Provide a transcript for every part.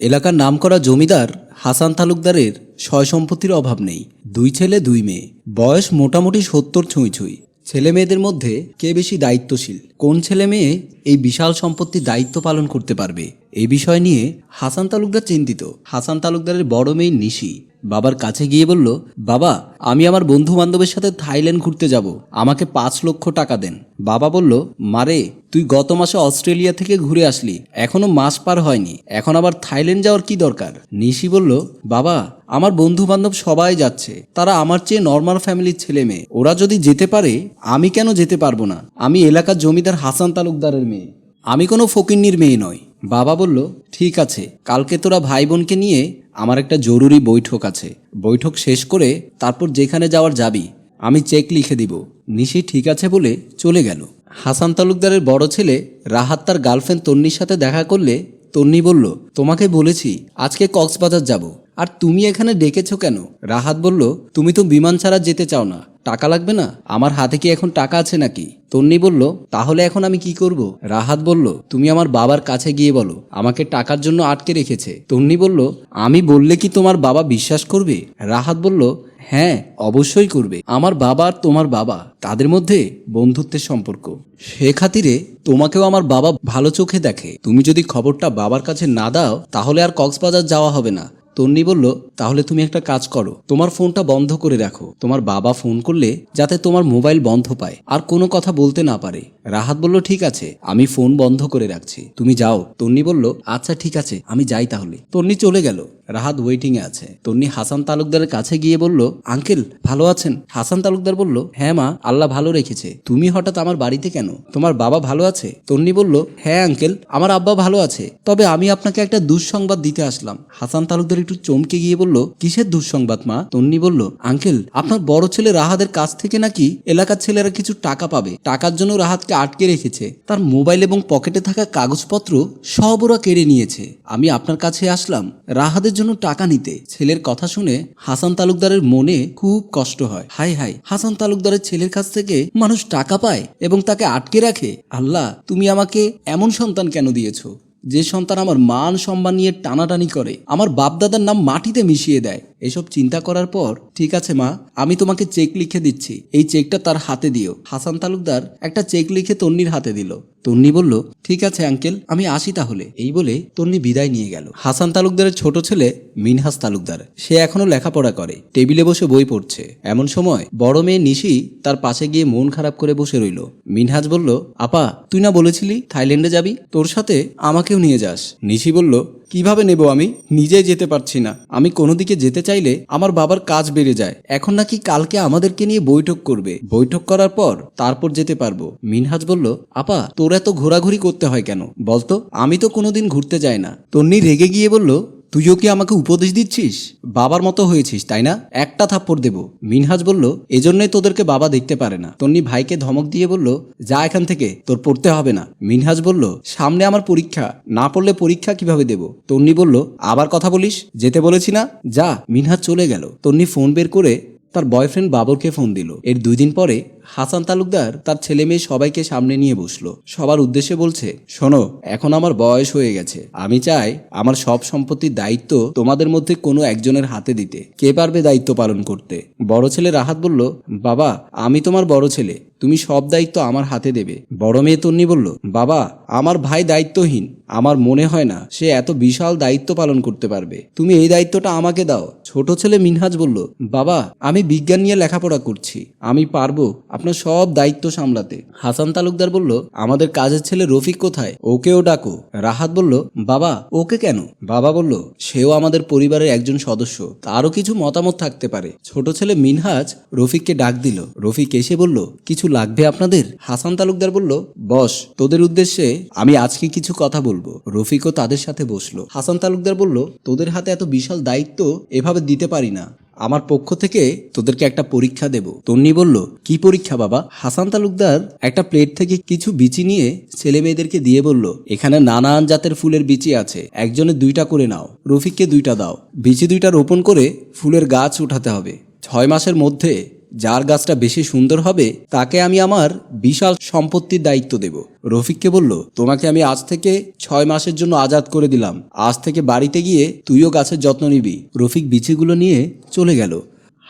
এলাকার নামকরা জমিদার হাসান তালুকদারের সয় সম্পত্তির অভাব নেই। দুই ছেলে, দুই মেয়ে। বয়স মোটামুটি সত্তর ছুঁই ছুঁই ছেলে মেয়েদের মধ্যে কে বেশি দায়িত্বশীল? কোন ছেলে মেয়ে এই বিশাল সম্পত্তির দায়িত্ব পালন করতে পারবে? এই বিষয় নিয়ে হাসান তালুকদার চিন্তিত। হাসান তালুকদারের বড় মেয়ে নিশি। বাবার কাছে গিয়ে বলল, বাবা, আমি আমার বন্ধু বান্ধবের সাথে থাইল্যান্ড ঘুরতে যাব। আমাকে পাঁচ লক্ষ টাকা দেন। বাবা বলল, মারে, তুই গত মাসে অস্ট্রেলিয়া থেকে ঘুরে আসলি। এখনও মাস পার হয়নি। এখন আবার থাইল্যান্ড যাওয়ার কি দরকার? নিশি বলল, বাবা, আমার বন্ধু বান্ধব সবাই যাচ্ছে। তারা আমার চেয়ে নর্মাল ফ্যামিলির ছেলে মেয়ে। ওরা যদি যেতে পারে, আমি কেন যেতে পারব না? আমি এলাকার জমিদার হাসান তালুকদারের মেয়ে। আমি কোনো ফকিন্নির মেয়ে নই। বাবা বলল, ঠিক আছে, কালকে তোরা ভাই বোনকে নিয়ে আমার একটা জরুরি বৈঠক আছে। বৈঠক শেষ করে তারপর যেখানে যাওয়ার যাবি, আমি চেক লিখে দিব। নিশি ঠিক আছে বলে চলে গেল। হাসান তালুকদারের বড় ছেলে রাহাত তার গার্লফ্রেন্ড তন্নির সাথে দেখা করলে তন্নি বলল, তোমাকে বলেছি, আজকে কক্সবাজার যাব। আর তুমি এখানে ডেকেছ কেন? রাহাত বলল, তুমি তো বিমান ছাড়া যেতে চাও না। টাকা লাগবে না? আমার হাতে কি এখন টাকা আছে নাকি? তন্নি বলল, তাহলে এখন আমি কি করব? রাহাত বলল, তুমি আমার বাবার কাছে গিয়ে বলো, আমাকে টাকার জন্য আটকে রেখেছে। তন্নি বলল, আমি বললে কি তোমার বাবা বিশ্বাস করবে? রাহাত বলল হ্যাঁ অবশ্যই করবে। আমার বাবা আর তোমার বাবা, তাদের মধ্যে বন্ধুত্বের সম্পর্ক। সে খাতিরে তোমাকেও আমার বাবা ভালো চোখে দেখে। তুমি যদি খবরটা বাবার কাছে না দাও, তাহলে আর কক্সবাজার যাওয়া হবে না। তন্নি বলল, তাহলে তুমি একটা কাজ করো। তোমার ফোনটা বন্ধ করে রাখো। তোমার বাবা ফোন করলে যাতে তোমার মোবাইল বন্ধ পায়। আর কোনো কথা বলতে না পারে। রাহাত বলল, ঠিক আছে, আমি ফোন বন্ধ করে রাখছি। তুমি যাও। তন্নি বলল আচ্ছা ঠিক আছে, আমি যাই তাহলে। তন্নি চলে গেল। রাহাত ওয়েটিং এ আছে। তন্নি হাসান তালুকদারের কাছে গিয়ে বলল, আঙ্কেল, ভালো আছেন? হাসান তালুকদার বলল হ্যাঁ মা, আল্লাহ ভালো রেখেছে। তুমি হঠাৎ আমার বাড়িতে কেন? তোমার বাবা ভালো আছে? তন্নি বলল হ্যাঁ আঙ্কেল, আমার আব্বা ভালো আছে। তবে আমি আপনাকে একটা দুঃসংবাদ দিতে আসলাম। হাসান তালুকদার একটু চমকে গিয়ে বলল, কিসের দুঃসংবাদ মা? তন্নি বলল, আঙ্কেল, আপনার বড় ছেলে রাহাদের কাছ থেকে নাকি এলাকার ছেলেরা কিছু টাকা পাবে। টাকার জন্য রাহাতকে আটকে রেখেছে। তার মোবাইল এবং পকেটে থাকা কাগজপত্র সব ওরা কেড়ে নিয়েছে। আমি আপনার কাছে আসলাম রাহাদের জন্য টাকা নিতে। ছেলের কথা শুনে হাসান তালুকদারের মনে খুব কষ্ট হয়। হাই হাই, হাসান তালুকদারের ছেলের কাছ থেকে মানুষ টাকা পায় এবং তাকে আটকে রাখে। আল্লাহ, তুমি আমাকে এমন সন্তান কেন দিয়েছ? যে সন্তান আমার মান সম্মান নিয়ে টানাটানি করে, আমার বাপদাদার নাম মাটিতে মিশিয়ে দেয়। এসব চিন্তা করার পর, ঠিক আছে মা, আমি তোমাকে চেক লিখে দিচ্ছি। এই চেকটা তার হাতে দিও। হাসান তালুকদার একটা চেক লিখে তন্নির হাতে দিল। তন্নি বলল, ঠিক আছে আঙ্কেল, আমি আসি তাহলে। এই বলে তন্নি বিদায় নিয়ে গেল। হাসান তালুকদারের ছোট ছেলে মিনহাস তালুকদার, সে এখনও লেখাপড়া করে, টেবিলে বসে বই পড়ছে। এমন সময় বড় মেয়ে নিশি তার পাশে গিয়ে মন খারাপ করে বসে রইল। মিনহাজ বলল, আপা, তুই না বলেছিলি থাইল্যান্ডে যাবি? তোর সাথে আমাকেও নিয়ে যাস। নিশি বলল কীভাবে নেব আমি? নিজে যেতে পারছি না। আমি কোনো দিকে যেতে চাইলে আমার বাবার কাজ বেড়ে যায়। এখন নাকি কালকে আমাদেরকে নিয়ে বৈঠক করবে। বৈঠক করার পর তারপর যেতে পারব। মিনহাজ বলল, আপা, তোর এত ঘোরাঘুরি করতে হয় কেন? বলতো, আমি তো কোনোদিন ঘুরতে যাই না। তন্নি রেগে গিয়ে বলল তুইও কি আমাকে উপদেশ দিচ্ছিস? বাবার মতো হয়েছিস, তাই না? একটা থাপ্পড় দেব। মিনহাজ বলল, এজন্যই তোদেরকে বাবা দেখতে পারে না। তন্নি ভাইকে ধমক দিয়ে বলল, যা এখান থেকে, তোর পড়তে হবে না। মিনহাজ বলল, সামনে আমার পরীক্ষা, না পড়লে পরীক্ষা কীভাবে দেব? তন্নি বলল, আবার কথা বলিস? যেতে বলেছি না? যা। মিনহাজ চলে গেল। তন্নি ফোন বের করে তার বয়ফ্রেন্ড বাবরকে ফোন দিল। এর দুই দিন পরে হাসান তালুকদার তার ছেলে মেয়ে সবাইকে সামনে নিয়ে বসল। সবার উদ্দেশ্যে বলছে, শোনো, এখন আমার বয়স হয়ে গেছে। আমি চাই আমার সব সম্পত্তির দায়িত্ব তোমাদের মধ্যে কোনো একজনের হাতে দিতে। কে পারবে দায়িত্ব পালন করতে? বড় ছেলে রাহাত বলল, বাবা, আমি তোমার বড় ছেলে। তুমি সব দায়িত্ব আমার হাতে দেবে। বড় মেয়ে তন্নি বলল, বাবা, আমার ভাই দায়িত্বহীন। আমার মনে হয় না সে এত বিশাল দায়িত্ব পালন করতে পারবে। তুমি এই দায়িত্বটা আমাকে দাও। ছোট ছেলে মিনহাজ বলল, বাবা, আমি বিজ্ঞান নিয়ে লেখাপড়া করছি। আমি পারব আপনার সব দায়িত্ব সামলাতে। হাসান তালুকদার বলল, আমাদের কাজের ছেলে রফিক কোথায়? ওকেও ডাকো। রাহাত বলল, বাবা, ওকে কেন? বাবা বলল, সেও আমাদের পরিবারের একজন সদস্য। তারও কিছু মতামত থাকতে পারে। ছোট ছেলে মিনহাজ রফিককে ডাক দিল। রফিক এসে বলল, কিছু লাগবে আপনাদের? হাসান তালুকদার বলল, বস, তোদের উদ্দেশ্যে আমি আজকে কিছু কথা বলব। রফিকও তাদের সাথে বসল। হাসান তালুকদার বলল, তোদের হাতে এত বিশাল দায়িত্ব, এভাবে দিতে পারি না। আমার পক্ষ থেকে তোদেরকে একটা পরীক্ষা দেব। তন্নি বলল, কি পরীক্ষা বাবা? হাসান তালুকদার একটা প্লেট থেকে কিছু বিচি নিয়ে ছেলে মেয়েদেরকে দিয়ে বলল, এখানে নানান জাতের ফুলের বিচি আছে একজনের দুইটা করে নাও, রফিককে দুইটা দাও। বিচি দুইটা রোপণ করে ফুলের গাছ উঠাতে হবে। ছয় মাসের মধ্যে যার গাছটা বেশি সুন্দর হবে, তাকে আমি আমার বিশাল সম্পত্তির দায়িত্ব দেব। রফিককে বলল, তোমাকে আমি আজ থেকে ছয় মাসের জন্য আজাদ করে দিলাম। আজ থেকে বাড়িতে গিয়ে তুইও গাছের যত্ন নিবি। রফিক বিচিগুলো নিয়ে চলে গেল।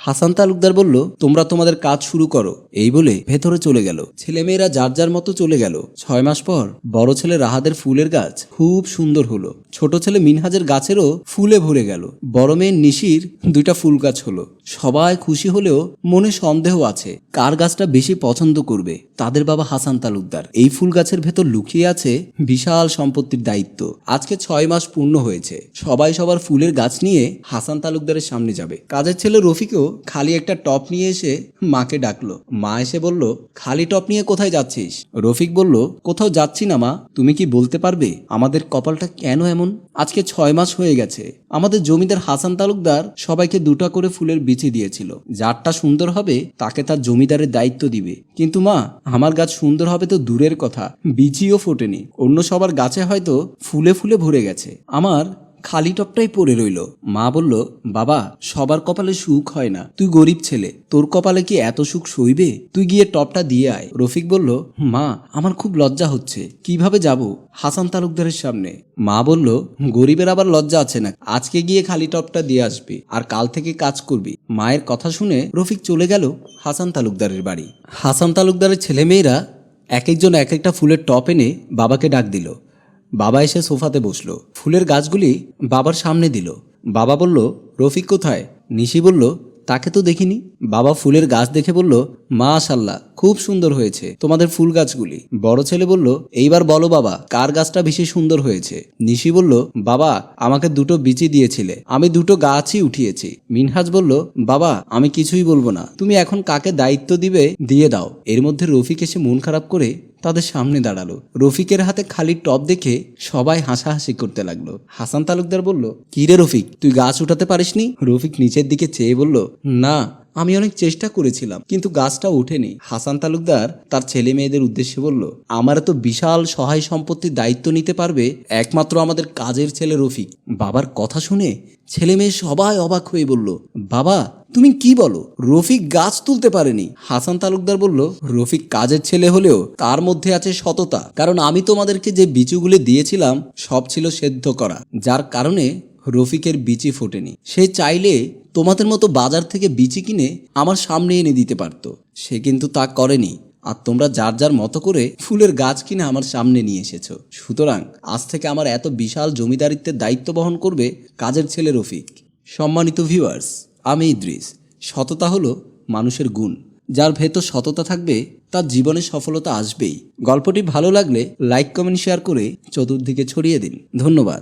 হাসান তালুকদার বলল, তোমরা তোমাদের কাজ শুরু করো। এই বলে ভেতরে চলে গেল। ছেলেমেয়েরা যার যার মতো চলে গেল। ছয় মাস পর বড় ছেলে রাহাদের ফুলের গাছ খুব সুন্দর হলো। ছোট ছেলে মিনহাজের গাছেরও ফুলে ভরে গেল। বড় মেয়ের নিশির দুইটা ফুল গাছ হলো। সবাই খুশি হলেও মনে সন্দেহ আছে, কার গাছটা বেশি পছন্দ করবে? তাদের বাবা হাসান তালুকদার। এই ফুল গাছের ভেতর লুকিয়ে আছে বিশাল সম্পত্তির দায়িত্ব। আজকে ছয় মাস পূর্ণ হয়েছে। সবাই সবার ফুলের গাছ নিয়ে হাসান তালুকদারের সামনে যাবে। কাজের ছেলে রফিকও খালি একটা টপ নিয়ে এসে মাকে ডাকলো। মা এসে বলল, খালি টপ নিয়ে কোথায় যাচ্ছিস? রফিক বলল, কোথাও যাচ্ছি না, মা। তুমি কি বলতে পারবে? আমাদের কপালটা কেন এমন? আজকে ছয় মাস হয়ে গেছে। আমাদের জমিদার হাসান তালুকদার সবাইকে দুটা করে ফুলের বিচি দিয়েছিল। যারটা সুন্দর হবে, তাকে তার জমিদারের দায়িত্ব দিবে। কিন্তু মা, আমার গাছ সুন্দর হবে তো দূরের কথা। বিচিও ফোটেনি। অন্য সবার গাছে হয়তো ফুলে ফুলে ভরে গেছে। আমার খালি টপটাই পড়ে রইল। মা বলল, বাবা, সবার কপালে সুখ হয় না। তুই গরিব ছেলে, তোর কপালে কি এত সুখ সইবে? তুই গিয়ে টপটা দিয়ে আয়। রফিক বলল, মা, আমার খুব লজ্জা হচ্ছে। কীভাবে যাব? হাসান তালুকদারের সামনে। মা বলল, গরিবের আবার লজ্জা আছে না। আজকে গিয়ে খালি টপটা দিয়ে আসবি আর কাল থেকে কাজ করবি। মায়ের কথা শুনে রফিক চলে গেল হাসান তালুকদারের বাড়ি। হাসান তালুকদারের ছেলেমেয়েরা এক একজন এক একটা ফুলের টপ এনে বাবাকে ডাক দিল। বাবা এসে সোফাতে বসল। ফুলের গাছগুলি বাবার সামনে দিল। বাবা বলল, রফিক কোথায়? নিশি বলল, তাকে তো দেখিনি। বাবা ফুলের গাছ দেখে বলল মা আশাল্লাহ খুব সুন্দর হয়েছে তোমাদের ফুল গাছগুলি। বড় ছেলে বলল, এইবার বলো বাবা, কার গাছটা বেশি সুন্দর হয়েছে? নিশি বলল, বাবা, আমাকে দুটো বিচি দিয়েছিলে, আমি দুটো গাছই উঠিয়েছি। মিনহাজ বলল, বাবা, আমি কিছুই বলব না, তুমি এখন কাকে দায়িত্ব দিবে, দিয়ে দাও। এর মধ্যে রফিক এসে মন খারাপ করে তাদের সামনে দাঁড়াল। রফিকের হাতে খালি টপ দেখে সবাই হাসাহাসি করতে লাগল। হাসান তালুকদার বলল, কি রে রফিক, তুই গাছ উঠাতে পারিসনি? রফিক নিচের দিকে চেয়ে বলল, না, আমি অনেক চেষ্টা করেছিলাম, কিন্তু গাছটা ওঠেনি। হাসান তালুকদার তার ছেলে মেয়েদের উদ্দেশ্যে বলল, আমার তো বিশাল সহায় সম্পত্তির দায়িত্ব নিতে পারবে একমাত্র আমাদের কাজের ছেলে রফিক। বাবার কথা শুনে ছেলে মেয়ে সবাই অবাক হয়ে বলল, বাবা তুমি কি বলো? রফিক গাছ তুলতে পারেনি। হাসান তালুকদার বলল, রফিক কাজের ছেলে হলেও তার মধ্যে আছে সততা। কারণ আমি তোমাদেরকে যে বিচুগুলি দিয়েছিলাম, সব ছিল সেদ্ধ করা। যার কারণে রফিকের বিচি ফোটেনি। সে চাইলে তোমাদের মতো বাজার থেকে বিচি কিনে আমার সামনে এনে দিতে পারতো। সে কিন্তু তা করেনি। আর তোমরা যার যার মতো করে ফুলের গাছ কিনে আমার সামনে নিয়ে এসেছ। সুতরাং আজ থেকে আমার এত বিশাল জমিদারিত্বের দায়িত্ব বহন করবে কাজের ছেলে রফিক। সম্মানিত ভিউয়ার্স আমি ইদ্রিস। সততা হলো মানুষের গুণ। যার ভেতর সততা থাকবে, তার জীবনে সফলতা আসবেই। গল্পটি ভালো লাগলে লাইক, কমেন্ট, শেয়ার করে চতুর্দিকে ছড়িয়ে দিন। ধন্যবাদ।